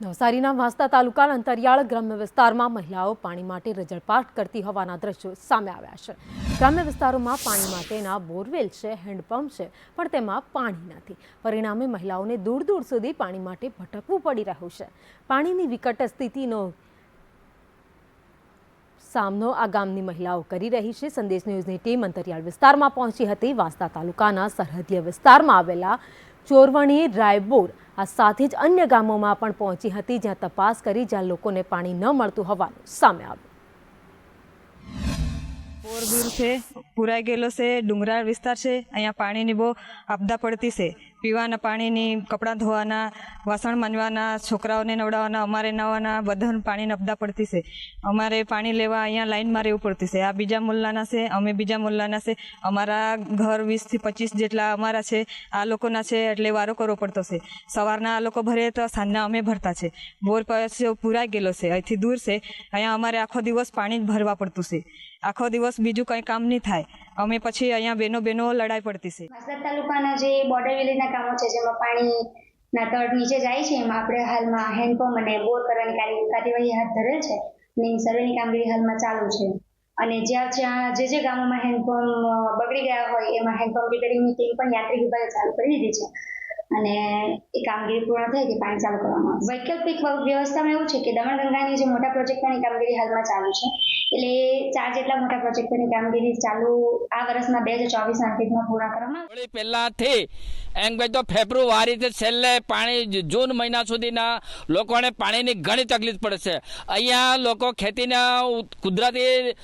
નવસારીના વાંસદા તાલુકાના અંતરિયાળ ગ્રામ્ય વિસ્તારમાં મહિલાઓ પાણી માટે રજળપાટ કરતી હોવાના દ્રશ્યો સામે આવ્યા છે. ગ્રામ્ય વિસ્તારોમાં પાણી માટેના બોરવેલ છે, હેન્ડપંપ છે, પણ તેમાં પાણી નથી. પરિણામે મહિલાઓને દૂર દૂર સુધી પાણી માટે ભટકવું પડી રહ્યું છે. પાણીની વિકટ સ્થિતિનો સામનો આ ગામની મહિલાઓ કરી રહી છે. સંદેશ ન્યૂઝની ટીમ અંતરિયાળ વિસ્તારમાં પહોંચી હતી. વાંસદા તાલુકાના સરહદીય વિસ્તારમાં આવેલા ચોરવણી રાયબોર, આ સાથે જ અન્ય ગામોમાં પણ પહોંચી હતી જ્યાં તપાસ કરી જ્યાં લોકોને પાણી ન મળતું હોવાનું સામે આવ્યું. બોર દૂર છે, પુરાઈ ગયેલો છે, ડુંગરાળ વિસ્તાર છે, અહીંયા પાણીની બહુ આપદા પડતી છે. પીવાના પાણીની, કપડાં ધોવાના, વાસણ માંજવાના, છોકરાઓને નવડાવવાના, અમારે નવાના બધાને પાણીની આપદા પડતી છે. અમારે પાણી લેવા અહીંયા લાઈનમાં રહેવું પડતી છે. આ બીજા મુલ્લાના છે, અમે બીજા મુલ્લાના છે. અમારા ઘર વીસથી પચીસ જેટલા અમારા છે, આ લોકોના છે એટલે વારો કરવો પડતો છે. સવારના આ લોકો ભરે તો સાંજના અમે ભરતા છે. બોર પછી પુરાઈ ગયેલો છે, અહીંથી દૂર છે. અહીંયા અમારે આખો દિવસ પાણી જ ભરવા પડતું છે. આખો દિવસ બીજું કંઈ કામ નહીં થાય. અમે પછી અહીંયા બેનો બેનો લડાઈ પડતી છે. વાંસદા તાલુકાના જે બોર્ડર વિલેજના કામો છે, જેમાં પાણીના તળ નીચે જાય છે, એમાં આપણે હાલમાં હેન્ડપંપ અને બોર કરવાની કાર્ય- કાર્યવાહી હાથ ધરેલ છે અને સર્વેની કામગીરી હાલમાં ચાલુ છે. અને જ્યાં જ્યાં જે જે ગામોમાં હેન્ડપંપ બગડી ગયા હોય, એમાં હેન્ડપંપ રિપેરિંગની ટીમ પણ યાત્રી વિભાગે ચાલુ કરી દીધી છે. અને એ કામગીરી પૂર્ણ થઈ કે પાણી ચાલુ કરવામાં વૈકલ્પિક વ્યવસ્થામાં એવું છે કે દમણગંગાની જે મોટા પ્રોજેક્ટોની કામગીરી હાલમાં ચાલુ છે. એટલે ચાર જેટલા મોટા પ્રોજેક્ટોની કામગીરી ચાલુ આ વર્ષના બે હજાર ચોવીસ અંતિમમાં પૂર્ણ કરવામાં પહેલાથી એમ કહે તો ફેબ્રુઆરીથી છેલ્લે પાણી જૂન મહિના સુધીના લોકોને પાણીની ઘણી તકલીફ પડે છે અહીંયા લોકો ખેતીના કુદરતી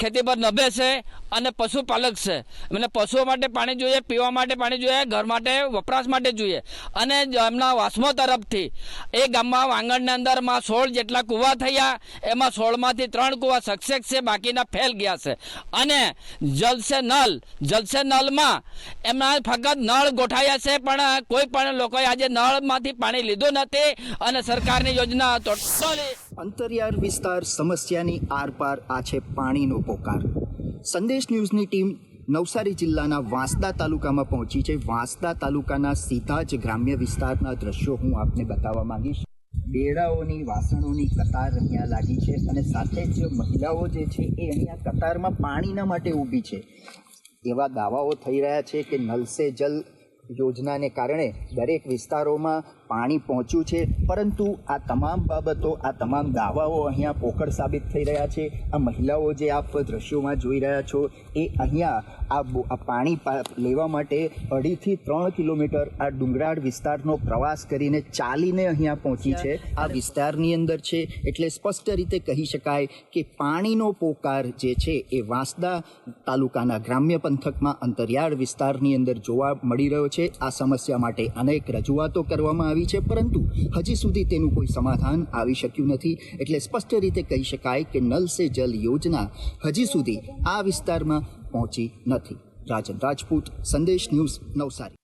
ખેતી પર નભે છે અને પશુપાલક છે. એટલે પશુઓ માટે પાણી જોઈએ, પીવા માટે પાણી જોઈએ, ઘર માટે, વપરાશ માટે જોઈએ. અને એમના વાસમો તરફથી એ ગામમાં વાંગણની અંદરમાં સોળ જેટલા કૂવા થયા. એમાં સોળમાંથી ત્રણ કૂવા સક્સેસ છે, બાકીના ફેલ ગયા છે. અને જલસે નલ, જલસે નલમાં એમના ફક્ત નળ ગોઠાયા છે, પણ કોઈ પણ લોકોએ આજે નળમાંથી પાણી લીધું નથી અને સરકારની યોજના ટોટલી અંતરિયાળ વિસ્તાર સમસ્યાની આરપાર આ છે પાણીનો પોકાર. સંદેશ ન્યૂઝની ટીમ નવસારી જિલ્લાના વાંસદા તાલુકામાં પહોંચી છે. વાંસદા તાલુકાના સીધા જ ગ્રામ્ય વિસ્તારના દ્રશ્યો હું આપને બતાવવા માંગીશ. બેડાઓની વાસણોની કતાર અહીંયા લાગી છે અને સાથે જ મહિલાઓ જે છે એ અહીંયા કતારમાં પાણીના માટે ઊભી છે. એવા દાવાઓ થઈ રહ્યા છે કે નલ સે જલ યોજનાને કારણે દરેક વિસ્તારોમાં પાણી પહોંચ્યું છે, પરંતુ આ તમામ બાબતો, આ તમામ દાવાઓ અહીંયા પોકળ સાબિત થઈ રહ્યા છે. આ મહિલાઓ જે આપ દ્રશ્યોમાં જોઈ રહ્યા છો, એ અહીંયા આ પાણી લેવા માટે અઢીથી ત્રણ કિલોમીટર આ ડુંગરાળ વિસ્તારનો પ્રવાસ કરીને ચાલીને અહીંયા પહોંચી છે. આ વિસ્તારની અંદર છે, એટલે સ્પષ્ટ રીતે કહી શકાય કે પાણીનો પોકાર જે છે, એ વાંસદા તાલુકાના ગ્રામ્ય પંથકમાં અંતરિયાળ વિસ્તારની અંદર જોવા મળી રહ્યો છે. આ સમસ્યા માટે અનેક રજૂઆતો કરવામાં આવી છે, પરંતુ હજી સુધી તેનું કોઈ સમાધાન આવી શક્યું નથી. એટલે સ્પષ્ટ રીતે કહી શકાય કે નલ સે જલ યોજના હજી સુધી આ વિસ્તારમાં પહોંચી નથી. રાજન રાજપૂત, સંદેશ ન્યૂઝ નવસારી.